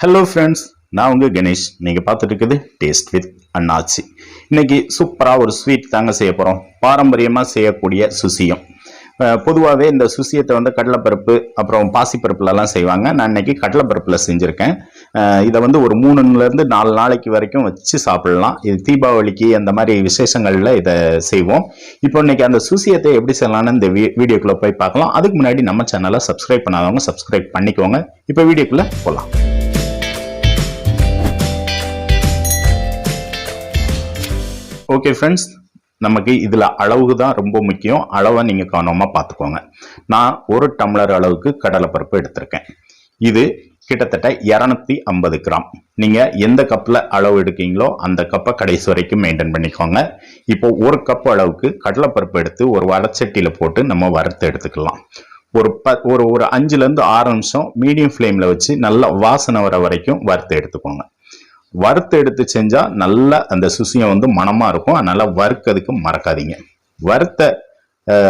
Hello friends நான் உங்கள் கணேஷ். நீங்கள் பார்த்துட்டு இருக்குது டேஸ்ட் வித் அண்ணாச்சி. இன்னைக்கு சூப்பராக ஒரு ஸ்வீட் தாங்க செய்ய போகிறோம் பாரம்பரியமாக செய்யக்கூடிய சுசியம். பொதுவாகவே இந்த சுசியத்தை வந்து கடலைப்பருப்பு அப்புறம் பாசிப்பருப்புலலாம் செய்வாங்க. நான் இன்றைக்கி கடலைப்பருப்பில் செஞ்சுருக்கேன். இதை வந்து ஒரு மூணுலேருந்து நாலு நாளைக்கு வரைக்கும் வச்சு சாப்பிடலாம். இது தீபாவளிக்கு அந்த மாதிரி விசேஷங்களில் இதை செய்வோம். இப்போ இன்னைக்கு அந்த சுசியத்தை எப்படி செய்யலான்னு இந்த வீ வீடியோக்குள்ளே போய் பார்க்கலாம். அதுக்கு முன்னாடி நம்ம சேனலை சப்ஸ்கிரைப் பண்ணாதவங்க சப்ஸ்கிரைப் பண்ணிக்கோங்க. இப்போ வீடியோக்குள்ளே போகலாம் ஓகே ஃப்ரெண்ட்ஸ் நமக்கு இதில் அளவு தான் ரொம்ப முக்கியம். அளவை நீங்கள் கவனமாக பார்த்துக்கோங்க. நான் ஒரு டம்ளர் அளவுக்கு கடலைப்பருப்பு எடுத்திருக்கேன். இது கிட்டத்தட்ட இரநூத்தி ஐம்பது கிராம். நீங்கள் எந்த கப்பில் அளவு எடுக்கீங்களோ அந்த கப்பை கடைசி வரைக்கும் மெயின்டைன் பண்ணிக்கோங்க. இப்போ ஒரு கப் அளவுக்கு கடலைப்பருப்பு எடுத்து ஒரு வடச்சட்டியில் போட்டு நம்ம வறுத்து எடுத்துக்கலாம். ஒரு ப ஒரு ஒரு அஞ்சுலேருந்து ஆறு நிமிஷம் மீடியம் ஃப்ளேமில் வச்சு நல்லா வாசனை வர வரைக்கும் வறுத்து எடுத்துக்கோங்க. வறுத்து எடுத்து செஞ்சா நல்ல அந்த சுசியம் வந்து மணமா இருக்கும். அதனால வறுக்கிறதுக்கு மறக்காதீங்க. வறுத்த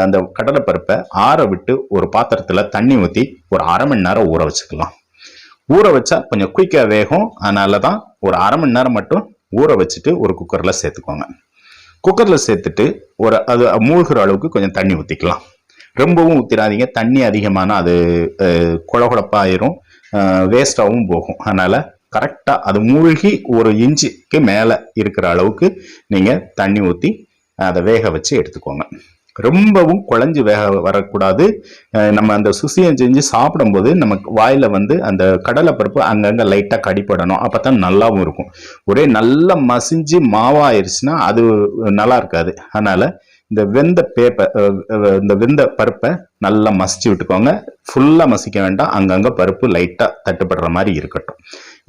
அந்த கடலைப்பருப்பை ஆற விட்டு ஒரு பாத்திரத்துல தண்ணி ஊற்றி ஒரு அரை மணி நேரம் ஊற வச்சுக்கலாம். ஊற வச்சா கொஞ்சம் குயிக்காக வேகும். அதனால தான் ஒரு அரை மணி நேரம் மட்டும் ஊற வச்சுட்டு ஒரு குக்கரில் சேர்த்துக்கோங்க. குக்கரில் சேர்த்துட்டு ஒரு அது மூழ்கிற அளவுக்கு கொஞ்சம் தண்ணி ஊற்றிக்கலாம் ரொம்பவும் ஊற்றிடாதீங்க தண்ணி அதிகமான அது குழகுழப்பாயிரும். வேஸ்டாகவும் போகும். அதனால் கரெக்டாக அது மூழ்கி ஒரு இன்ச்சுக்கு மேலே இருக்கிற அளவுக்கு நீங்கள் தண்ணி ஊற்றி அதை வேக வச்சு எடுத்துக்கோங்க. ரொம்பவும் குழஞ்சி வேக வரக்கூடாது. நம்ம அந்த சுசியம் செஞ்சு சாப்பிடும்போது நமக்கு வாயில் வந்து அந்த கடலைப்பருப்பு அங்கங்கே லைட்டாக கடிப்படணும் அப்போ தான் நல்லாவும் இருக்கும். ஒரே நல்லா மசிஞ்சு மாவாயிருச்சுன்னா அது நல்லா இருக்காது. அதனால் இந்த வெந்த பேப்பர் இந்த வெந்த பருப்பை நல்லா மசிச்சு விட்டுக்கோங்க. ஃபுல்லாக மசிக்க வேண்டாம். அங்கங்கே பருப்பு லைட்டாக தட்டுப்படுற மாதிரி இருக்கட்டும்.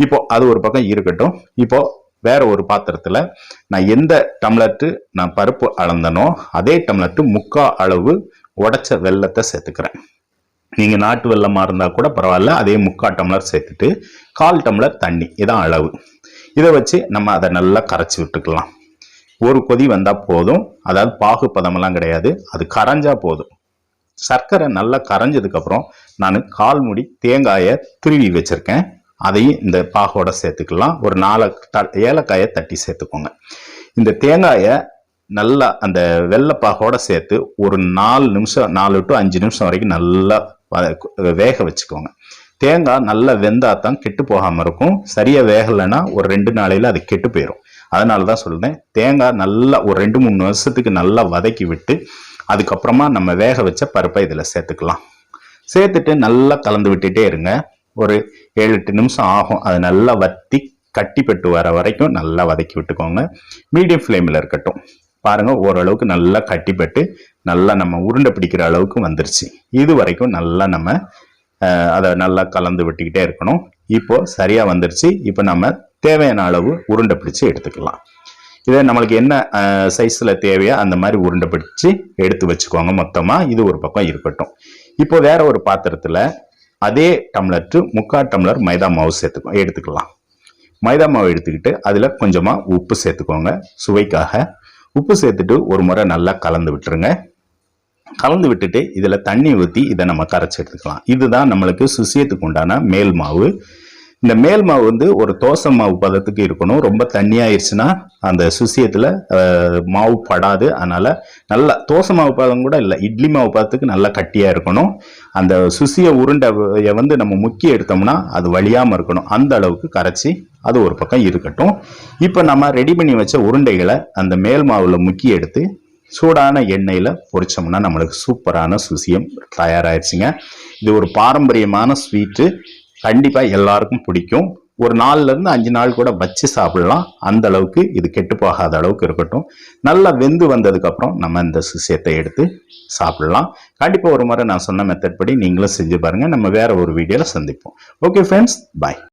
இப்போ அது ஒரு பக்கம் இருக்கட்டும். இப்போ வேற ஒரு பாத்திரத்தில் நான் எந்த டம்ளர்ட்டு நான் பருப்பு அளந்தனோ அதே டம்ளட்டு முக்கா அளவு உடச்ச வெல்லத்தை சேர்த்துக்கிறேன். நீங்கள் நாட்டு வெள்ளமாக இருந்தால் கூட பரவாயில்ல. அதே முக்கா டம்ளர் சேர்த்துட்டு கால் டம்ளர் தண்ணி இதான் அளவு. இதை வச்சு நம்ம அதை நல்லா கரைச்சி விட்டுக்கலாம். ஒரு கொதி வந்தால் போதும். அதாவது பாகு பதமெல்லாம் கிடையாது. அது கரைஞ்சா போதும். சர்க்கரை நல்லா கரைஞ்சதுக்கப்புறம் நான் கால் முடி தேங்காயை திருவி வச்சுருக்கேன். அதையும் இந்த பாகோட சேர்த்துக்கலாம். ஒரு நாலு த ஏலக்காயை தட்டி சேர்த்துக்கோங்க. இந்த தேங்காயை நல்லா அந்த வெள்ளைப்பாகோட சேர்த்து ஒரு நாலு நிமிஷம் நாலு டு அஞ்சு நிமிஷம் வரைக்கும் நல்லா வேக வச்சுக்கோங்க. தேங்காய் நல்லா வெந்தா தான் கெட்டு போகாமல் இருக்கும். சரியாக வேகலைன்னா ஒரு ரெண்டு நாளையில் அது கெட்டு போயிடும் அதனால தான் சொல்கிறேன் தேங்காய் நல்லா ஒரு ரெண்டு மூணு வருஷத்துக்கு நல்லா வதக்கி விட்டு அதுக்கப்புறமா நம்ம வேக வச்ச பருப்பை இதில் சேர்த்துக்கலாம். சேர்த்துட்டு நல்லா கலந்து விட்டுட்டே இருங்க. ஒரு ஏழு எட்டு நிமிஷம் ஆகும். அது நல்லா வத்தி கட்டிப்பட்டு வர வரைக்கும் நல்லா வதக்கி விட்டுக்கோங்க. மீடியம் ஃப்ளேமில் இருக்கட்டும். பாருங்க ஓரளவுக்கு நல்லா கட்டிப்பட்டு நல்லா நம்ம உருண்டை பிடிக்கிற அளவுக்கு வந்துருச்சு. இது வரைக்கும் நல்லா நம்ம அதை நல்லா கலந்து விட்டுக்கிட்டே இருக்கணும். இப்போ சரியா வந்துருச்சு. இப்போ நம்ம தேவையான அளவு உருண்டை பிடிச்சு எடுத்துக்கலாம். இதை நம்மளுக்கு என்ன சைஸில் தேவையோ அந்த மாதிரி உருண்டை பிடிச்சு எடுத்து வச்சுக்கோங்க. மொத்தமாக இது ஒரு பக்கம் இருக்கட்டும். இப்போ வேற ஒரு பாத்திரத்தில் அதே டம்ளர் முக்கால் டம்ளர் மைதா மாவு சேர்த்துக்கோ எடுத்துக்கலாம். மைதா மாவு எடுத்துக்கிட்டு அதில் கொஞ்சமாக உப்பு சேர்த்துக்கோங்க. சுவைக்காக உப்பு சேர்த்துட்டு ஒரு முறை நல்லா கலந்து விட்டுருங்க. கலந்து விட்டுட்டு இதில் தண்ணி ஊற்றி இதை நம்ம கரைச்சி எடுத்துக்கலாம். இதுதான் நம்மளுக்கு சுசியத்துக்கு உண்டான மேல் மாவு. இந்த மேல் மாவு வந்து ஒரு தோசை மாவு பதத்துக்கு இருக்கணும். ரொம்ப தண்ணியாயிருச்சுன்னா அந்த சுசியத்தில் மாவு படாது. அதனால் நல்லா தோசை மாவு பதம் கூட இல்லை. இட்லி மாவு பதத்துக்கு நல்லா கட்டியாக இருக்கணும். அந்த சுசிய உருண்டையை வந்து நம்ம முக்கி எடுத்தோம்னா அது வழியாமல் இருக்கணும். அந்த அளவுக்கு கரைச்சி அது ஒரு பக்கம் இருக்கட்டும். இப்போ நம்ம ரெடி பண்ணி வச்ச உருண்டைகளை அந்த மேல் மாவில் முக்கி எடுத்து சூடான எண்ணெயில் பொரிச்சோம்னா நம்மளுக்கு சூப்பரான சுசியம் தயாராகிடுச்சுங்க இது ஒரு பாரம்பரியமான ஸ்வீட்டு. கண்டிப்பாக எல்லாருக்கும் பிடிக்கும். ஒரு நாள்லேருந்து அஞ்சு நாள் கூட வச்சு சாப்பிடலாம். அந்த அளவுக்கு இது கெட்டு போகாத அளவுக்கு இருக்கட்டும். நல்லா வெந்து வந்ததுக்கப்புறம் நம்ம இந்த சிசியத்தை எடுத்து சாப்பிடலாம். கண்டிப்பாக ஒரு முறை நான் சொன்ன மெத்தட் படி நீங்களும் செஞ்சு பாருங்கள் நம்ம வேறு ஒரு வீடியோவில் சந்திப்போம். Okay friends bye